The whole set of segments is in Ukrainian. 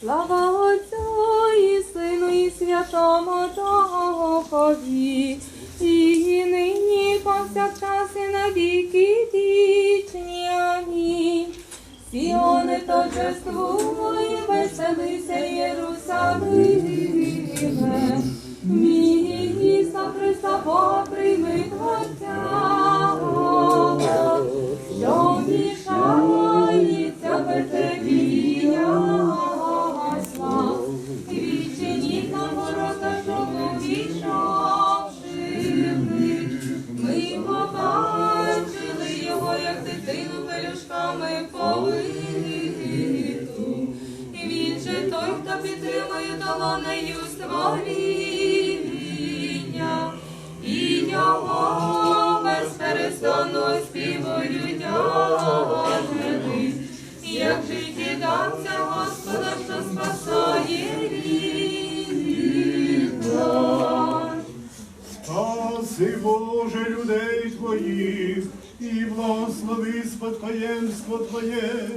Слава Отцю і Сину, і Святому Духові, і нині повсякчас і на віки вічні. Амінь. Сіони торжествуй, веселися, Єрусалиме. Місто Христа Бога прийми Творця, житті Господа, що спасає рід. Спаси, Боже, людей Твоїх, і благослови спадкоємство Твоє,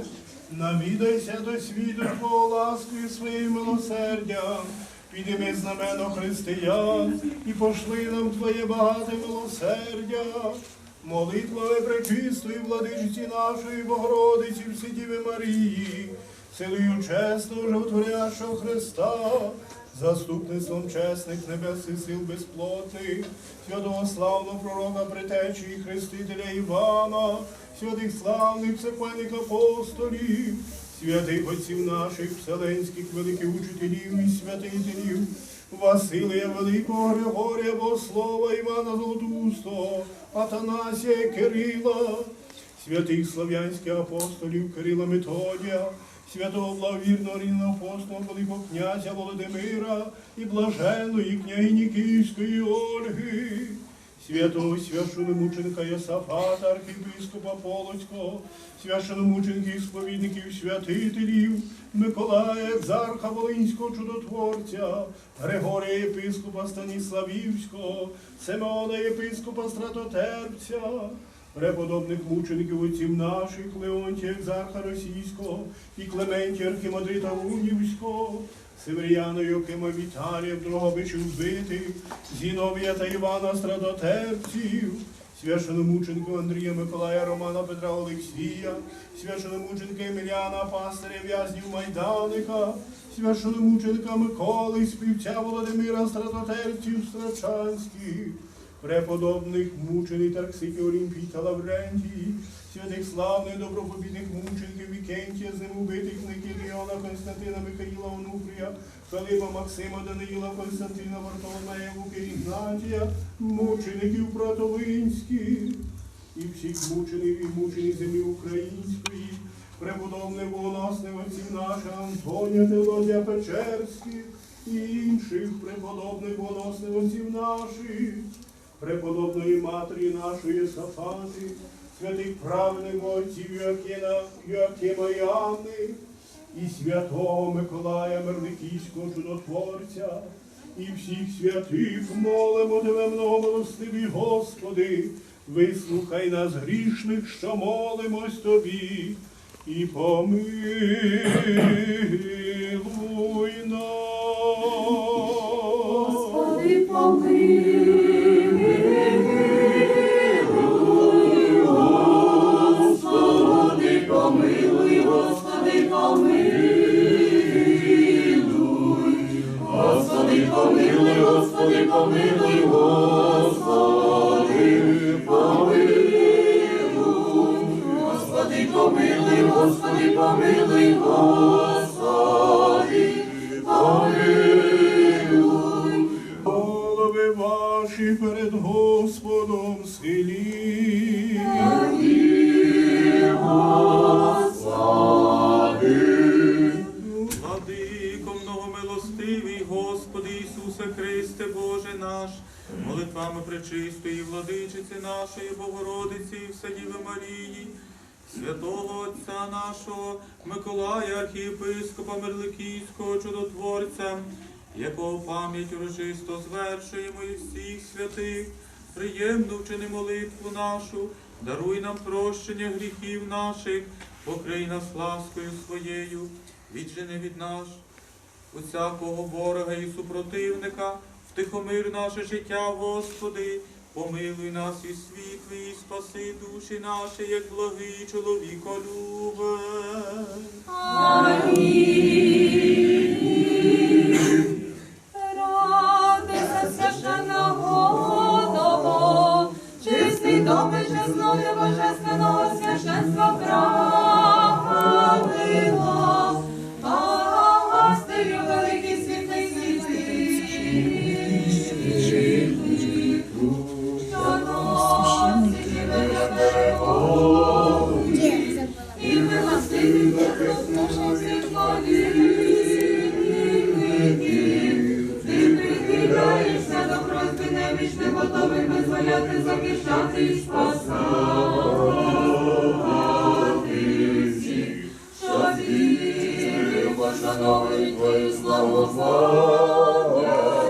навідайся до світу Твого ласкою своїм милосердям, підійми знамено християн і пошли нам Твоє багате милосердя. Молитвами пречистої владичці нашої Богородиці Всидіви Марії, силою чесного животворящого Христа, заступництвом чесних небес і сил безплотних, святого славного пророка притечі і хрестителя Івана, святих славних всепальних апостолів, святих отців наших, вселенських великих учителів і святителів, Василія Великого Григорія Богослова, Івана Золотустого, Атанасія Кирила, святих слав'янських апостолів Кирила Методія, святого благовірного рівного апостола Великого князя Володимира і блаженної княгині Київської Ольги, святого священомученика Йосафата, архієпископа Полоцького, священомучеників сповідників святителів, Миколая Екзарха Волинського чудотворця, Григорія єпископа Станіславівського, Симеона єпископа Стратотерпця, преподобних мучеників отців наших, Леонтія Екзарха Російського і Клементія Архімандрита Унівського, Северяна Йокима Віталія, Дрогобичів вбитих, Зіновія та Івана Страдотерпців, священомученика Андрія Миколая Романа Петра Олексія, священомученика Еміліана Пастиря в'язнів Майданика, священомученика Миколи, співця Володимира Страдотерпців Страчанських, преподобних мучених Тарксиків Олімпій та Лаврентій, святих славних добропобідних мучеників Вікентія, з ним Никіліона, Константина, Михаїла, Онуфрія, Филипа, Максима, Даниїла, Константина, Вартоломея, Луки, Ігнатія, мучеників Братовинських і всіх мучених і мучених землі української, преподобних богоносних отців наших Антонія, Теодозія Печерських і інших преподобних богоносних отців наших, преподобної матері нашої Сафати, святих праведних отців Йоакима і Анни, і святого Миколая Мерникійського чудотворця, і всіх святих молимо тебе многомилостиві, Господи, вислухай нас грішних, що молимось тобі, і помилуй помилуй, Господи, помилуй, Господи, помилуй. Голови ваші перед Господом схилі. Христе, Боже наш, молитвами пречистої владичиці нашої Богородиці і Вседіви Марії, святого Отця нашого Миколая, архієпископа Мерликійського чудотворця, якого пам'ять урочисто звершуємо і всіх святих, приємно вчини молитву нашу, даруй нам прощення гріхів наших, покрий нас ласкою своєю, віджени від нас усякого ворога і супротивника, втихомир наше життя, Господи, помилуй нас і світлий, і спаси душі наші, як благий чоловіколюбе. Радуйся, визволяти, захищати і спасати всіх, що вірою пошановують твою славу Бога.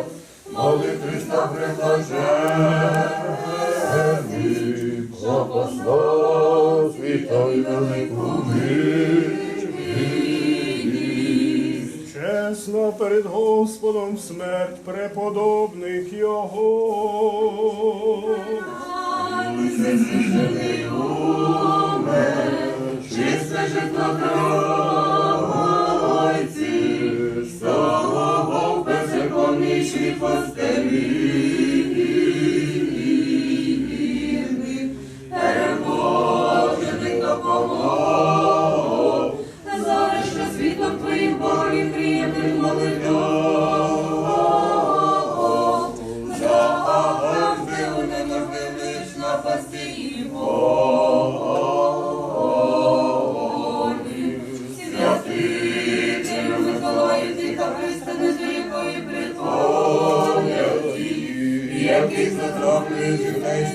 Моли Христа приблажений, перед Господом смерть преподобних Його. Чисте житло Тройці,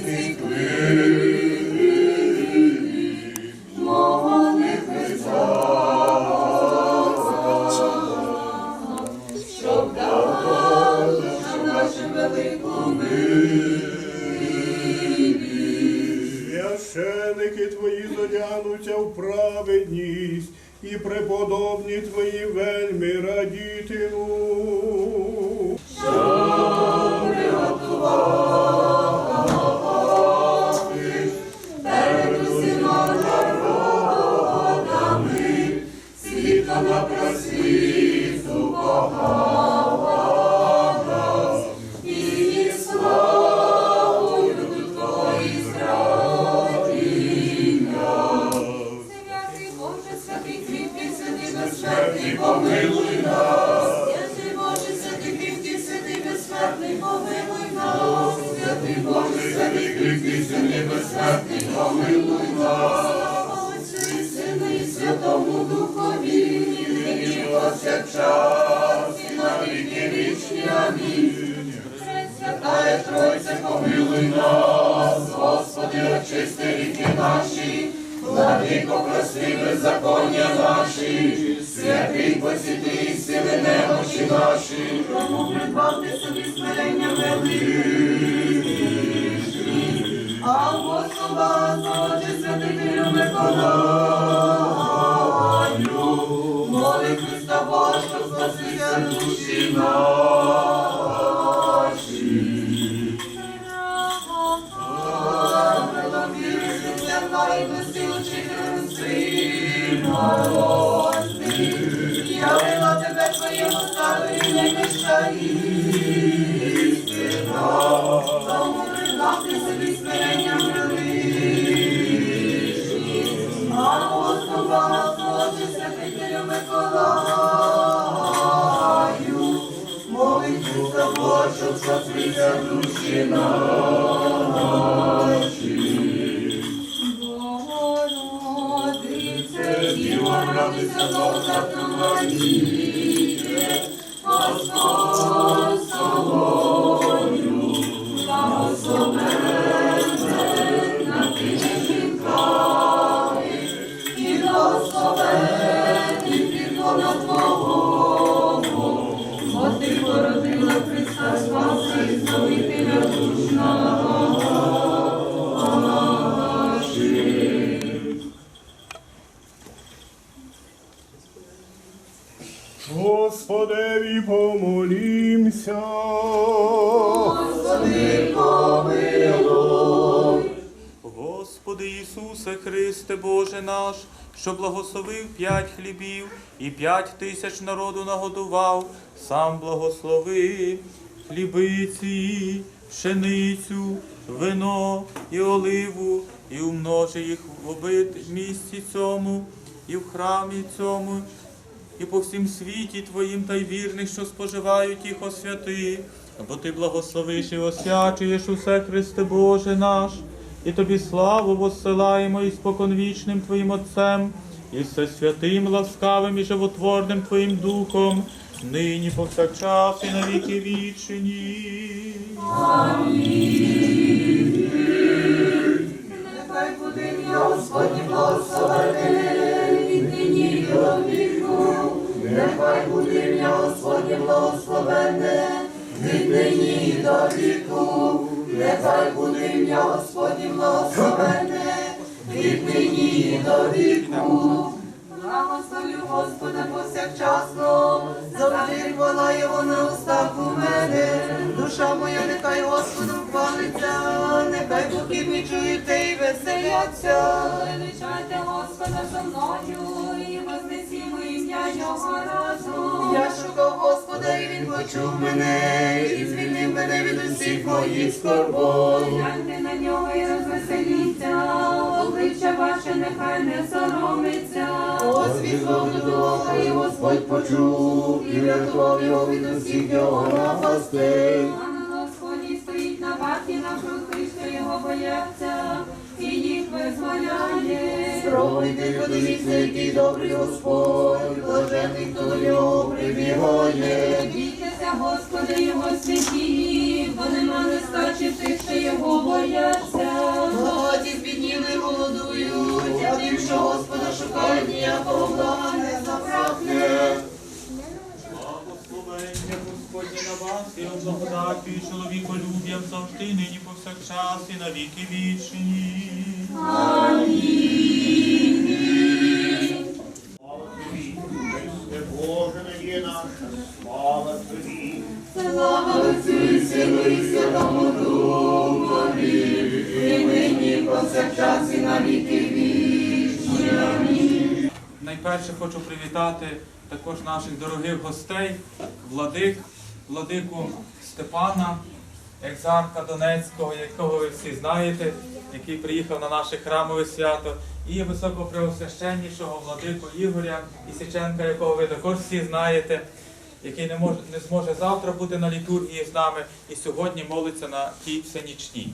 Music Room. Безсмертний, помилуй нас. Святий Боже, святий кріпкий, святий безсмертний, помилуй нас. Святий Боже, святий кріпкий, святий безсмертний, помилуй нас. Отцю і Сину і Святому Духові, нині повсякчас і на віки вічні. Амінь. Пресвятая Тройця, помилуй нас, Господи, очисти ріки наші, владико, прости беззаконня наші, святий посіти сили немочі наші, тому придбати собі смирення величні. А Господа, Боже, святителю Миколаю, моли Христа Бога, щоб спастися душі наші. Святителю Миколаю, молить Христа Бога, душі наші. Богородице, Діво, радуйся, Бога Маріє, Господь помолімся. Господи Ісусе Христе Боже наш, що благословив п'ять хлібів і п'ять тисяч народу нагодував, сам благослови хлібиці, пшеницю, вино і оливу, і умножи їх в обид місці цьому, і в храмі цьому, і по всім світі Твоїм та й вірних, що споживають їх освяти, бо Ти благословиш і освячуєш усе Христе Боже наш, і Тобі славу воссилаємо і споконвічним Твоїм Отцем, і все святим, ласкавим і животворним Твоїм Духом, нині повсякчас і на віки вічні. Нехай благословене, від нині до віку. Нехай буде ім'я Господнє благословене, від нині до віку. Благословлю Господа повсякчасно, завжди хвала його на устах у мене. Душа моя, нехай Господом хвалиться, нехай покірні чують і веселяться. Величайте Господа за мною ім'я Його разом. Я шукав Господа, і він почув мене, і звільнив мене від усіх моїх скорбов. Гляньте на нього і розвеселіться, обличчя ваше нехай не соромиться. Освітло Бога, і Господь почув, і врятував його від усіх його напастей. А на Господі стоїть на варті тих, що його бояться, визволяє. Спробуйте, подивіться, який добрий Господь, блажений, хто до нього прибігає. Бійтеся, Господи, його святі, бо нема нестачі тих, що його бояться. Багаті збідніли голодують, а тим, що Господа шукають, ніякого блага не забрахне. Благословення на вас, і благодаттю і чоловіколюб'ям завжди, нині повсякчас і на віки вічні. Найперше хочу привітати також наших дорогих гостей, владик, владику Степана, екзарха Донецького, якого ви всі знаєте, який приїхав на наше храмове свято, і високопреосвященнішого владику Ігоря Ісиченка, якого ви також всі знаєте, який не може не зможе завтра бути на літургії з нами і сьогодні молиться на тій всенічній.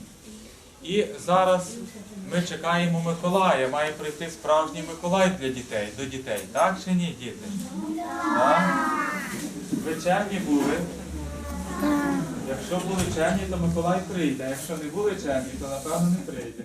І зараз ми чекаємо Миколая. Має прийти справжній Миколай для дітей, до дітей. Так чи ні, діти? Так? Ви були? Якщо були чемні, то Миколай прийде. Якщо не були чемні, то напевно не прийде.